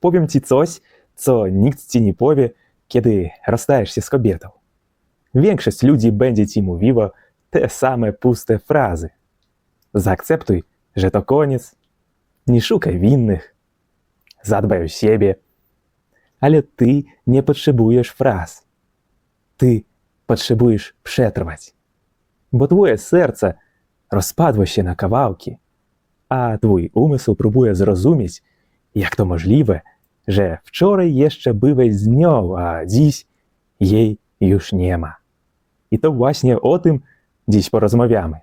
powiem ci coś, co nikt ci nie powie, kiedy rozstajesz się z kobietą. Większość ludzi będzie ci mówiła te same puste frazy. Zaakceptuj, że to koniec, nie szukaj winnych, zadbaj o siebie. Ale ty nie potrzebujesz fraz. Ty potrzebujesz przetrwać. Bo twoje serce rozpadło się na kawałki, a twój umysł próbuje zrozumieć, jak to możliwe, że wczoraj jeszcze byłeś z nią, a dziś jej już nie ma. I to właśnie o tym dziś porozmawiamy.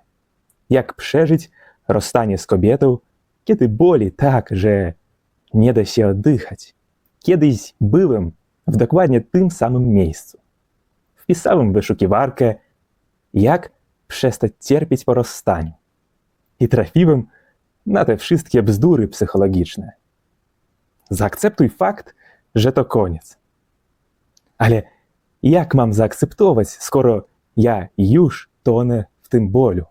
Jak przeżyć rozstanie z kobietą, kiedy boli tak, że nie da się oddychać. Kiedyś byłem w dokładnie tym samym miejscu. Wpisałem w wyszukiwarkę, jak przestać cierpieć po rozstaniu. I trafiłem na te wszystkie bzdury psychologiczne. Zaakceptuj fakt, że to koniec. Ale jak mam zaakceptować, skoro ja już tonę w tym bólu?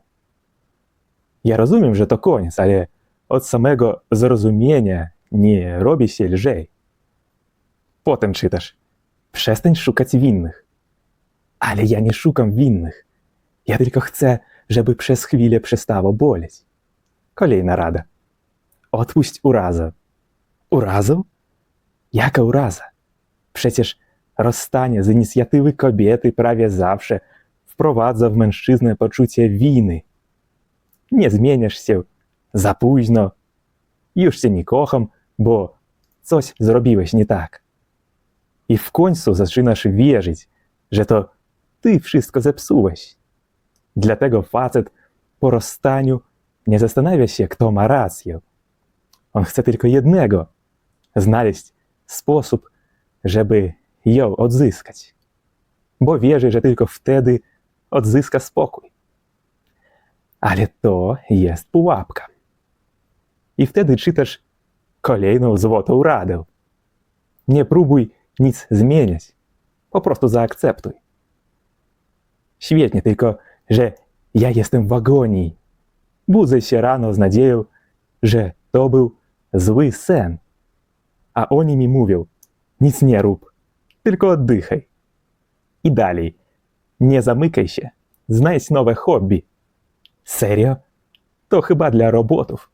Ja rozumiem, że to koniec, ale od samego zrozumienia nie robi się lżej. Potem czytasz, przestań szukać winnych. Ale ja nie szukam winnych. Ja tylko chcę, żeby przez chwilę przestało boleć. Kolejna rada. Odpuść urazę. Urazę? Jaka uraza? Przecież rozstanie z inicjatywy kobiety prawie zawsze wprowadza w mężczyznę poczucie winy. Nie zmieniasz się za późno. Już cię nie kocham, bo coś zrobiłeś nie tak. I w końcu zaczynasz wierzyć, że to ty wszystko zepsułeś. Dlatego facet po rozstaniu nie zastanawia się, kto ma rację. On chce tylko jednego znaleźć sposób, żeby ją odzyskać. Bo wierzy, że tylko wtedy odzyska spokój. Ale to jest pułapka. I wtedy czytasz kolejną złotą radę. Nie próbuj nic zmieniać. Po prostu zaakceptuj. Świetnie, tylko że ja jestem w agonii. Budzę się rano z nadzieją, że to był zły sen. A oni mi mówią, nic nie rób, tylko oddychaj. I dalej, nie zamykaj się, znajdź nowe hobby. Serio? To chyba dla robotów,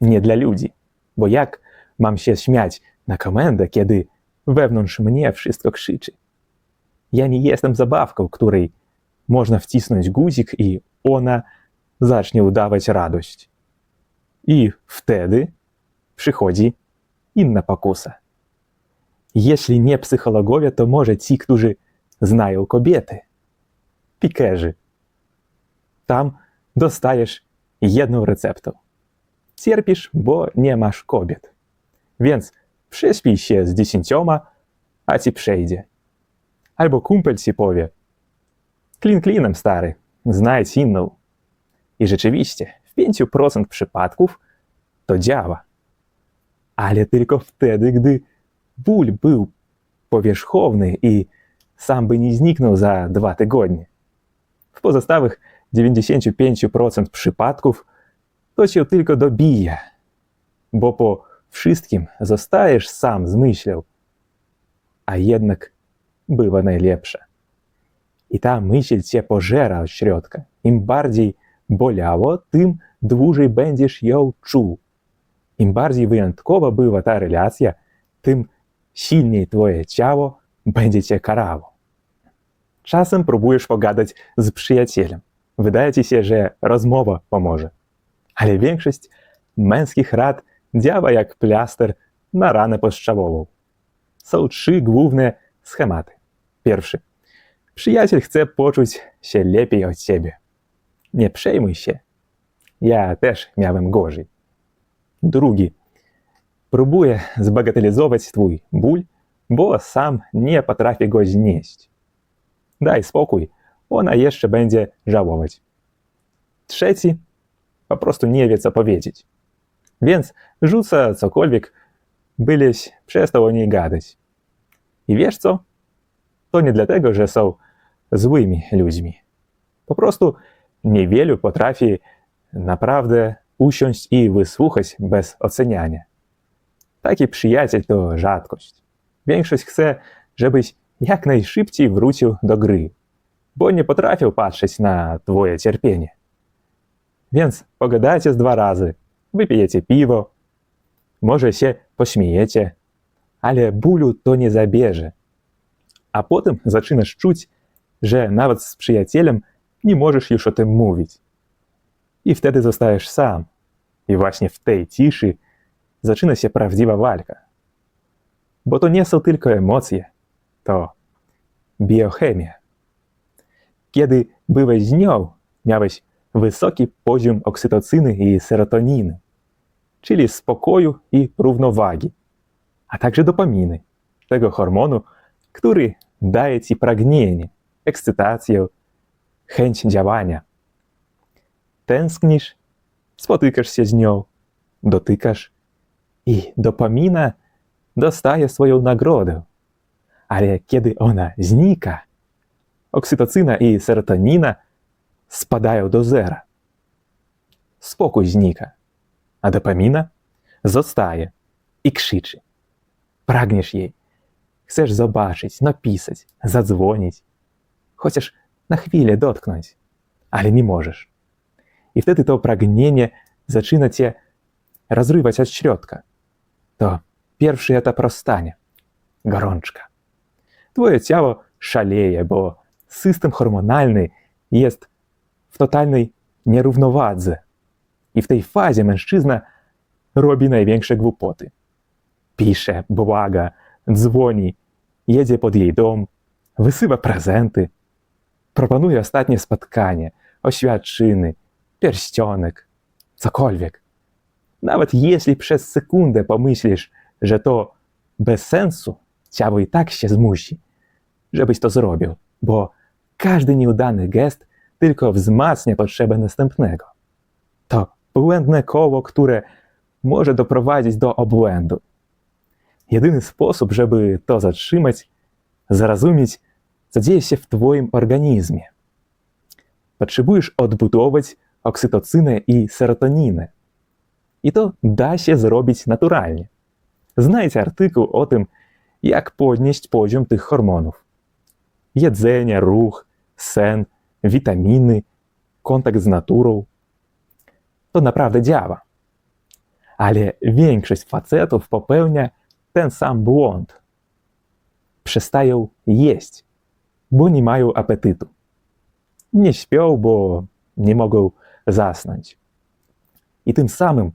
nie dla ludzi. Bo jak mam się śmiać na komendę, kiedy wewnątrz mnie wszystko krzyczy? Ja nie jestem zabawką, której można wcisnąć guzik i ona zacznie udawać radość. I wtedy przychodzi inna pokusa. Jeśli nie psychologowie, to może ci, którzy znają kobiety. Pikerzy. Tam dostajesz jedną receptę. Cierpisz, bo nie masz kobiet. Więc prześpij się z dziesięcioma, a ci przejdzie. Albo kumpel ci powie, klin klinem stary, znajdź inną. I rzeczywiście, w 5% przypadków to działa. Ale tylko wtedy, gdy ból był powierzchowny i sam by nie zniknął za dwa tygodnie. W pozostałych 95% przypadków to cię tylko dobije, bo po wszystkim zostajesz sam z myślą, a jednak bywa najlepsze. I ta myśl cię pożera od środka. Im bardziej bolało, tym dłużej będziesz ją czuł. Im bardziej wyjątkowa była ta relacja, tym silniej twoje ciało będzie cię karało. Czasem próbujesz pogadać z przyjacielem. Wydaje ci się, że rozmowa pomoże. Ale większość męskich rad działa jak plaster na ranę postrzałową. Są trzy główne schematy. Pierwszy. Przyjaciel chce poczuć się lepiej od ciebie. Nie przejmuj się. Ja też miałem gorzej. Drugi. Próbuje zbagatelizować twój ból, bo sam nie potrafi go znieść. Daj spokój, ona jeszcze będzie żałować. Trzeci po prostu nie wie, co powiedzieć. Więc rzuca cokolwiek, byleś przestał o niej gadać. I wiesz co? To nie dlatego, że są złymi ludźmi. Po prostu niewielu potrafi naprawdę usiąść i wysłuchać bez oceniania. Taki przyjaciel to rzadkość. Większość chce, żebyś jak najszybciej wrócił do gry, bo nie potrafił patrzeć na twoje cierpienie. Więc pogadajcie z dwa razy, wypijecie piwo, może się pośmiejecie, ale bólu to nie zabierze. A potem zaczynasz czuć, że nawet z przyjacielem nie możesz już o tym mówić. I wtedy zostajesz sam. I właśnie w tej ciszy zaczyna się prawdziwa walka. Bo to nie są tylko emocje, to biochemia. Kiedy byłeś z nią, miałeś wysoki poziom oksytocyny i serotoniny, czyli spokoju i równowagi, a także dopaminy, tego hormonu, który daje ci pragnienie, ekscytację, chęć działania. Tęsknisz, spotykasz się z nią, dotykasz i dopamina dostaje swoją nagrodę. Ale kiedy ona znika, oksytocyna i serotonina spadają do zera. Spokój znika, a dopamina zostaje i krzyczy. Pragniesz jej, chcesz zobaczyć, napisać, zadzwonić, chociaż na chwilę dotknąć, ale nie możesz. I wtedy to pragnienie zaczyna cię rozrywać od środka. To pierwszy etap rozstania gorączka. Twoje ciało szaleje, bo system hormonalny jest w totalnej nierównowadze. I w tej fazie mężczyzna robi największe głupoty. Pisze, błaga, dzwoni, jedzie pod jej dom, wysyła prezenty, proponuje ostatnie spotkanie, oświadczyny, pierścionek, cokolwiek. Nawet jeśli przez sekundę pomyślisz, że to bez sensu, ciało i tak się zmusi, żebyś to zrobił, bo każdy nieudany gest tylko wzmacnia potrzebę następnego. To błędne koło, które może doprowadzić do obłędu. Jedyny sposób, żeby to zatrzymać, zrozumieć, co dzieje się w Twoim organizmie. Potrzebujesz odbudować i serotoninę. I to da się zrobić naturalnie. Znajdź artykuł o tym, jak podnieść poziom tych hormonów. Jedzenie, ruch, sen, witaminy, kontakt z naturą. To naprawdę działa. Ale większość facetów popełnia ten sam błąd. Przestają jeść, bo nie mają apetytu. Nie śpią, bo nie mogą zasnąć. I tym samym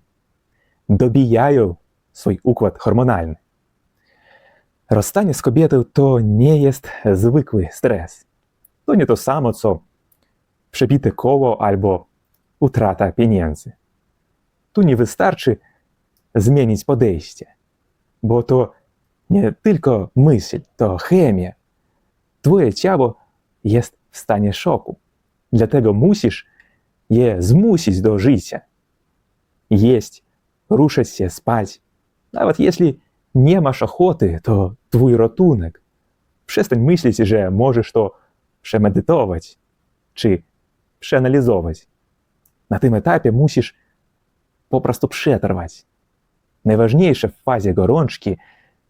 dobijają swój układ hormonalny. Rozstanie z kobietą to nie jest zwykły stres. To nie to samo, co przebite koło albo utrata pieniędzy. Tu nie wystarczy zmienić podejście, bo to nie tylko myśl, to chemia. Twoje ciało jest w stanie szoku, dlatego musisz do życia. Jeść, ruszać się, spać. Nawet jeśli nie masz ochoty, to twój ratunek. Przestań myśleć, że możesz to przemedytować czy przeanalizować. Na tym etapie musisz po prostu przetrwać. Najważniejsze w fazie gorączki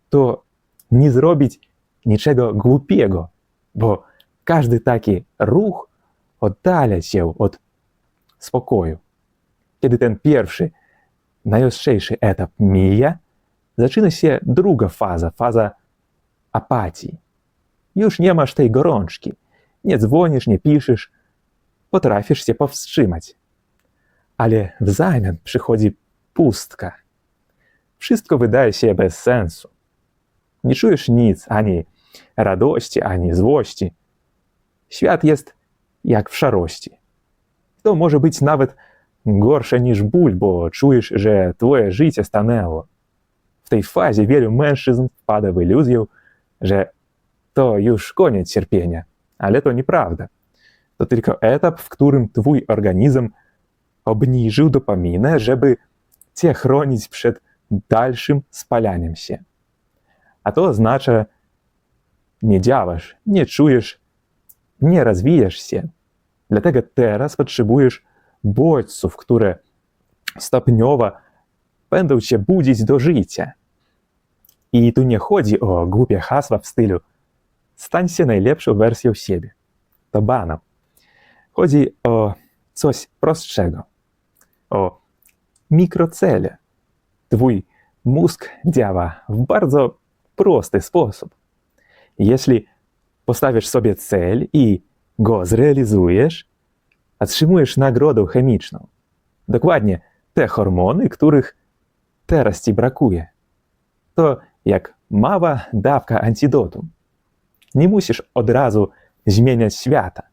to nie zrobić niczego głupiego, bo każdy taki ruch oddala cię od najostrzejszy etap mija, zaczyna się druga faza, faza apatii. Już nie masz tej gorączki. Nie dzwonisz, nie piszesz, potrafisz się powstrzymać. Ale w zamian przychodzi pustka. Wszystko wydaje się bez sensu. Nie czujesz nic, ani radości, ani złości. Świat jest jak w szarości. To może być nawet gorsze niż ból, bo czujesz, że twoje życie stanęło. W tej fazie wielu mężczyzn wpada w iluzję, że to już koniec cierpienia, ale to nieprawda. To tylko etap, w którym twój organizm obniżył dopaminę, żeby cię chronić przed dalszym spalaniem się. A to oznacza, nie działasz, nie czujesz, nie rozwijasz się. Dlatego teraz potrzebujesz bodźców, które stopniowo będą cię budzić do życia. I tu nie chodzi o głupie hasła w stylu stań się najlepszą wersją siebie. To banał. Chodzi o coś prostszego. O mikrocele. Twój mózg działa w bardzo prosty sposób. Jeśli postawisz sobie cel i go zrealizujesz, otrzymujesz nagrodę chemiczną. Dokładnie te hormony, których teraz ci brakuje. To jak mała dawka antidotum. Nie musisz od razu zmieniać świata.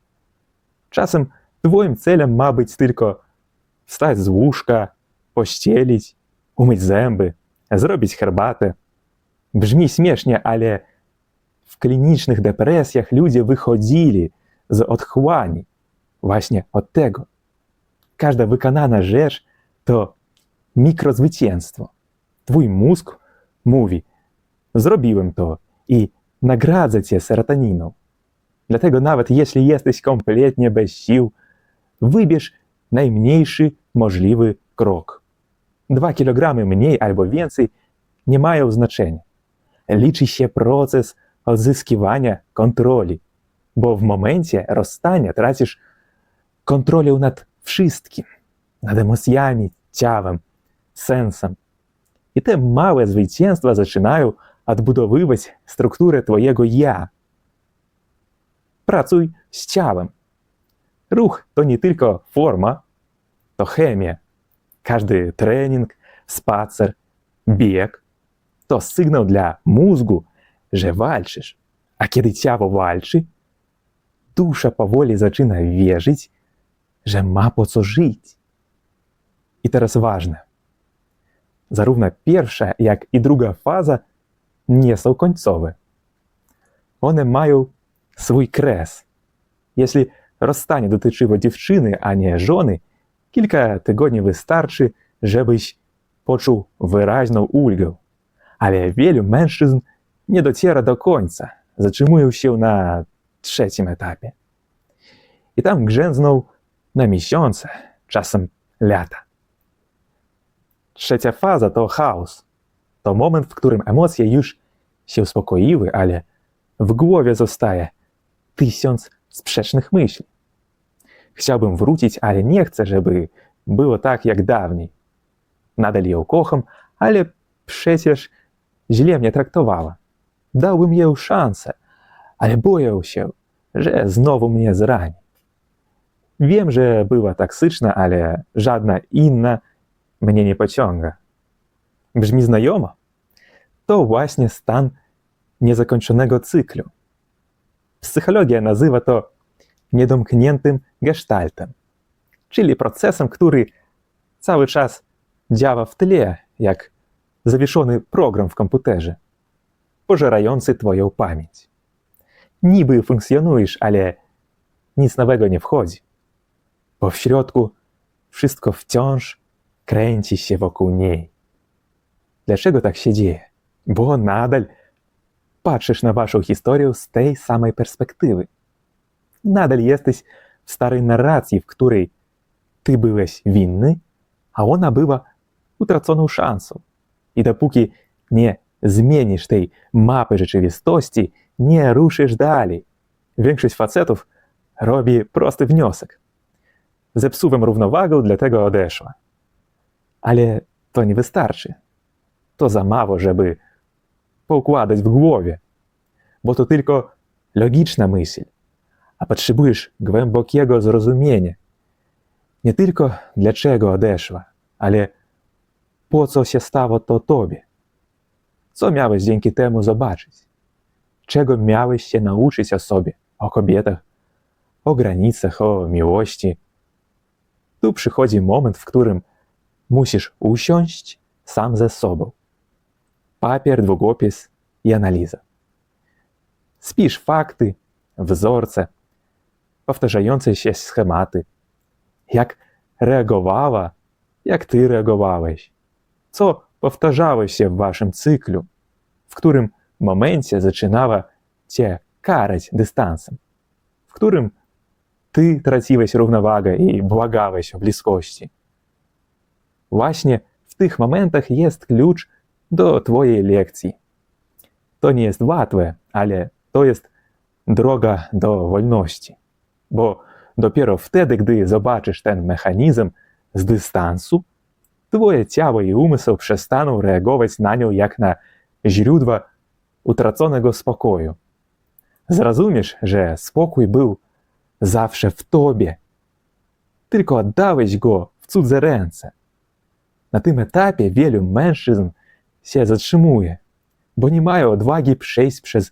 Czasem twoim celem ma być tylko wstać z łóżka, pościelić, umyć zęby, zrobić herbatę. Brzmi śmiesznie, ale w klinicznych depresjach ludzie wychodzili z otchłani właśnie od tego. Każda wykonana rzecz to mikrozwycięstwo. Twój mózg mówi: Zrobiłem to i nagradza cię serotoniną. Dlatego nawet jeśli jesteś kompletnie bez sił, wybierz najmniejszy możliwy krok. Dwa kilogramy mniej albo więcej nie mają znaczenia. Liczy się proces odzyskiwania kontroli, bo w momencie rozstania tracisz kontrolę nad wszystkim, nad emocjami, ciałem, sensem. I te małe zwycięstwa zaczynają odbudowywać strukturę Twojego ja. Pracuj z ciałem. Ruch to nie tylko forma, to chemia. Każdy trening, spacer, bieg to sygnał dla mózgu, że walczysz. A kiedy ciało walczy, dusza powoli zaczyna wierzyć, że ma po co żyć. I teraz ważne. Zarówno pierwsza, jak i druga faza nie są końcowe. One mają swój kres. Jeśli rozstanie dotyczyło dziewczyny, a nie żony, kilka tygodni wystarczy, żebyś poczuł wyraźną ulgę. Ale wielu mężczyzn nie dociera do końca, zatrzymują się na trzecim etapie. I tam grzęzną na miesiące, czasem lata. Trzecia faza to chaos. To moment, w którym emocje już się uspokoiły, ale w głowie zostaje tysiąc sprzecznych myśli. Chciałbym wrócić, ale nie chcę, żeby było tak jak dawniej. Nadal ją kocham, ale przecież źle mnie traktowała. Dałbym jej szansę, ale boję się, że znowu mnie zrani. Wiem, że była toksyczna, ale żadna inna mnie nie pociąga. Brzmi znajomo? To właśnie stan niezakończonego cyklu. Psychologia nazywa to niedomkniętym gestaltem, czyli procesem, który cały czas działa w tle, jak zawieszony program w komputerze, pożerający Twoją pamięć. Niby funkcjonujesz, ale nic nowego nie wchodzi, bo w środku wszystko wciąż kręci się wokół niej. Dlaczego tak się dzieje? Bo nadal patrzysz na waszą historię z tej samej perspektywy. Nadal jesteś w starej narracji, w której ty byłeś winny, a ona była utraconą szansą. I dopóki nie zmienisz tej mapy rzeczywistości, nie ruszysz dalej. Większość facetów robi prosty wniosek. Zepsułem równowagę, dlatego odeszła. Ale to nie wystarczy. To za mało, żeby poukładać w głowie, bo to tylko logiczna myśl, a potrzebujesz głębokiego zrozumienia. Nie tylko dlaczego odeszła, ale po co się stało to tobie. Co miałeś dzięki temu zobaczyć? Czego miałeś się nauczyć o sobie, o kobietach, o granicach, o miłości? Tu przychodzi moment, w którym musisz usiąść sam ze sobą. Papier, długopis i analiza. Spisz fakty, wzorce, powtarzające się schematy. Jak reagowała, jak ty reagowałeś. Co powtarzałeś się w waszym cyklu, w którym momencie zaczynała cię karać dystansem, w którym ty traciłeś równowagę i błagałeś o bliskości. Właśnie w tych momentach jest klucz do Twojej lekcji, to nie jest łatwe, ale to jest droga do wolności. Bo dopiero wtedy, gdy zobaczysz ten mechanizm z dystansu, twoje ciało i umysł przestaną reagować na nią jak na źródła utraconego spokoju. Zrozumiesz, że spokój był zawsze w tobie, tylko oddałeś go w cudze ręce. Na tym etapie wielu mężczyzn się zatrzymuje, bo nie mają odwagi przejść przez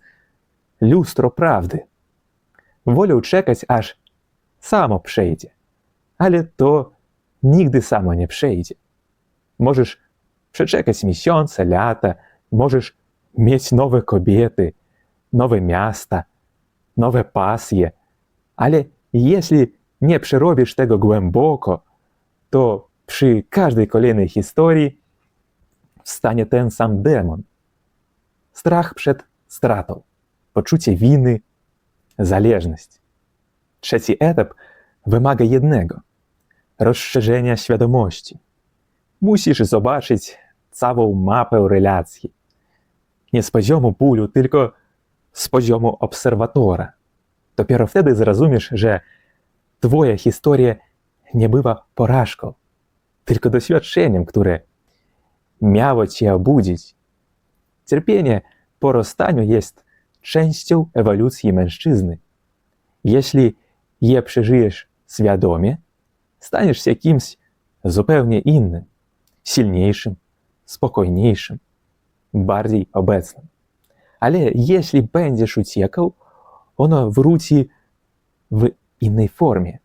lustro prawdy. Wolą czekać, aż samo przejdzie, ale to nigdy samo nie przejdzie. Możesz przeczekać miesiące, lata, możesz mieć nowe kobiety, nowe miasta, nowe pasje, ale jeśli nie przerobisz tego głęboko, to przy każdej kolejnej historii wstanie ten sam demon. Strach przed stratą, poczucie winy, zależność. Trzeci etap wymaga jednego rozszerzenia świadomości. Musisz zobaczyć całą mapę relacji. Nie z poziomu bólu, tylko z poziomu obserwatora. Dopiero wtedy zrozumiesz, że Twoja historia nie była porażką, tylko doświadczeniem, które miało Cię obudzić. Cierpienie po rozstaniu jest częścią ewolucji mężczyzny. Jeśli je przeżyjesz świadomie, staniesz się kimś zupełnie innym, silniejszym, spokojniejszym, bardziej obecnym. Ale jeśli będziesz uciekał, ono wróci w innej formie.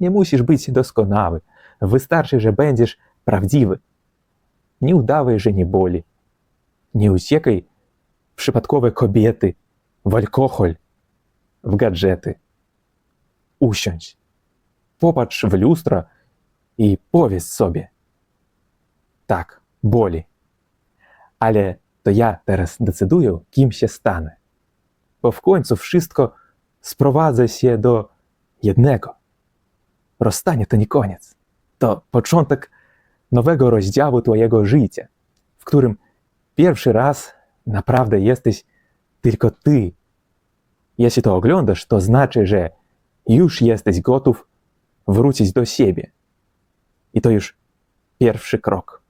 Nie musisz być doskonały, wystarczy, że będziesz prawdziwy. Nie udawaj, że nie boli. Nie uciekaj w przypadkowe kobiety, w alkohol, w gadżety. Usiądź, popatrz w lustro i powiedz sobie. Tak, boli. Ale to ja teraz decyduję, kim się stanę. Bo w końcu wszystko sprowadza się do jednego. Rozstanie to nie koniec. To początek nowego rozdziału Twojego życia, w którym pierwszy raz naprawdę jesteś tylko Ty. Jeśli to oglądasz, to znaczy, że już jesteś gotów wrócić do siebie. I to już pierwszy krok.